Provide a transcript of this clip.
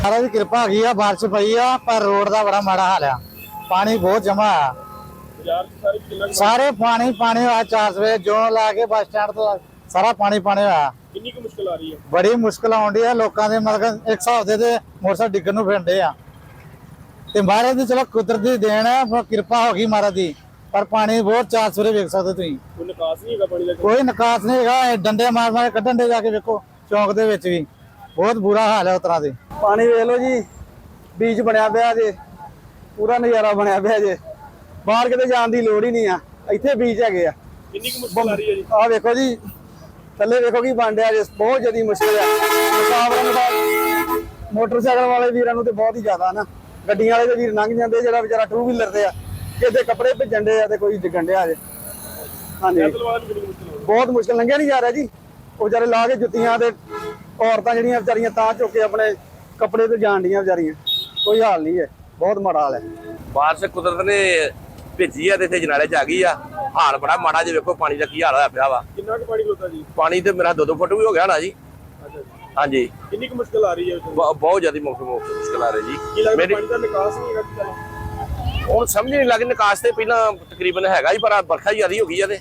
ਮਹਾਰਾਜ ਦੀ ਕਿਰਪਾ ਹੈਗੀ ਆ ਬਾਰਿਸ਼ ਪਈ ਆ ਪਰ ਰੋਡ ਦਾ ਬੜਾ ਮਾੜਾ ਹਾਲ ਆ। ਪਾਣੀ ਬਹੁਤ ਜਮਾ ਆ। ਸਾਰੇ ਪਾਣੀ ਪਾਣੀ ਹੋਇਆ ਚਾਰ ਸਵੇਰੇ ਜੋ ਲਾ ਕੇ ਬੱਸ ਸਟੈਂਡ ਤੋਂ ਸਾਰਾ ਪਾਣੀ ਪਾਣੀ ਹੋਇਆ। ਕਿੰਨੀ ਕੁ ਮੁਸ਼ਕਲ ਆ ਰਹੀ ਹੈ? ਬੜੀ ਮੁਸ਼ਕਲ ਆਉਂਦੀ ਆ ਲੋਕਾਂ ਦੇ ਮਤਲਬ ਇੱਕ ਹਿਸਾਬ ਦੇ ਤੇ ਮੋਟਰਸਾਈਕਲ ਡਿੱਗਣ ਨੂੰ ਫਿਰਦੇ ਆ। ਤੇ ਮਹਾਰਾਜ ਦੀ ਚਲੋ ਕੁਦਰਤੀ ਦੇਣ ਆ ਕਿਰਪਾ ਹੋ ਗਈ ਮਹਾਰਾਜ ਦੀ। ਪਰ ਪਾਣੀ ਬਹੁਤ ਚਾਰ ਸਵੇਰੇ ਵੇਖ ਸਕਦੇ ਤੁਸੀਂ। ਕੋਈ ਨਿਕਾਸ ਨਹੀਂ ਹੈਗਾ ਪਾਣੀ ਦਾ? ਕੋਈ ਨਿਕਾਸ ਨਹੀਂ ਹੈਗਾ ਇਹ ਡੰਡੇ ਮਾਰ ਮਾਰ ਕੇ ਕੱਢਣ ਦੇ ਜਾ ਕੇ ਵੇਖੋ ਚੌਂਕ ਦੇ ਵਿੱਚ ਵੀ। ਬਹੁਤ ਬੁਰਾ ਹਾਲ ਹੈ ਉਸ ਤਰ੍ਹਾਂ ਦੇ। ਪਾਣੀ ਵੇਖ ਲਓ ਜੀ ਬੀਚ ਬਣਿਆ ਪਿਆ ਜੇ ਪੂਰਾ ਨਜ਼ਾਰਾ ਬਣਿਆ ਪਿਆ ਜੇ। ਬਾਹਰ ਕਿਤੇ ਜਾਣ ਦੀ ਲੋੜ ਹੀ ਨਹੀਂ ਆ ਇੱਥੇ ਬੀਚ ਹੈਗੇ ਆ। ਕਿੰਨੀ ਕੁ ਮੁਸ਼ਕਲ ਆ ਰਹੀ ਹੈ ਜੀ? ਆਹ ਵੇਖੋ ਜੀ ਥੱਲੇ ਵੇਖੋ ਕੀ ਬਣ ਰਿਹਾ ਜੇ ਬਹੁਤ ਜ਼ਿਆਦਾ ਮੁਸ਼ਕਿਲ ਆ। ਮੁਸਾਫਰਾਂ ਦਾ ਮੋਟਰਸਾਈਕਲ ਵਾਲੇ ਵੀਰਾਂ ਨੂੰ ਤੇ ਬਹੁਤ ਹੀ ਜ਼ਿਆਦਾ ਨਾ। ਗੱਡੀਆਂ ਵਾਲੇ ਤੇ ਵੀਰ ਲੰਘ ਜਾਂਦੇ ਜਿਹੜਾ ਵਿਚਾਰਾ ਟੂ ਵੀਲਰ ਤੇ ਆ। ਕਿਤੇ ਕੱਪੜੇ ਭਿੱਜਣ ਦੇ ਆ ਤੇ ਕੋਈ ਡਿੱਗਣ ਡਿਆ ਜੇ ਹਾਂਜੀ। ਬਹੁਤ ਮੁਸ਼ਕਿਲ ਲੰਘਿਆ ਨਹੀਂ ਜਾ ਰਿਹਾ ਜੀ। ਉਹ ਵਿਚਾਰੇ ਲਾ ਕੇ ਜੁੱਤੀਆਂ ਤੇ ਔਰਤਾਂ ਜਿਹੜੀਆਂ ਵਿਚਾਰੀਆਂ ਤਾਂ ਚੁੱਕ ਕੇ ਆਪਣੇ ਕੱਪੜੇ ਤੇ ਜਾਣ ਡੀਆਂ ਵਿਚਾਰੀਆਂ। ਕੋਈ ਹਾਲ ਨਹੀਂ ਹੈ। ਬਹੁਤ ਮਾੜਾ ਹਾਲ ਹੈ। ਬਾਰਿਸ਼ ਕੁਦਰਤ ਨੇ ਭੇਜੀ ਆ ਤੇ ਇੱਥੇ ਜਨਾਲੇ ਚ ਆ ਗਈ ਆ। ਹਾਲ ਬੜਾ ਮਾੜਾ ਜੇ ਵੇਖੋ ਪਾਣੀ ਦਾ ਕੀ ਹਾਲ ਹੋਇਆ ਪਿਆ ਵਾ। ਕਿੰਨਾ ਕੁ ਪਾਣੀ ਖਲੋਤਾ ਜੀ? ਪਾਣੀ ਤੇ ਮੇਰਾ 2-2 ਫੁੱਟ ਵੀ ਹੋ ਗਿਆ ਨਾ ਜੀ। ਹਾਂਜੀ। ਕਿੰਨੀ ਕੁ ਮੁਸ਼ਕਲ ਆ ਰਹੀ ਹੈ ਬਹੁਤ ਜ਼ਿਆਦਾ ਮੁਸ਼ਕਲ ਆ ਰਹੀ ਕੀ ਜੀ ਲੱਗਦਾ ਮੇਰੀ ਪਾਣੀ ਦਾ ਨਿਕਾਸ ਨਹੀਂ ਹੈਗਾ? ਹੁਣ ਸਮਝ ਨਹੀਂ ਲੱਗ, ਨਿਕਾਸ ਤੇ ਪਹਿਲਾਂ ਤਕਰੀਬਨ ਹੈਗਾ ਹੀ, ਪਰ ਆਹ ਵਰਖਾ ਜ਼ਿਆਦਾ ਹੋ ਗਈ ਆ ਤੇ।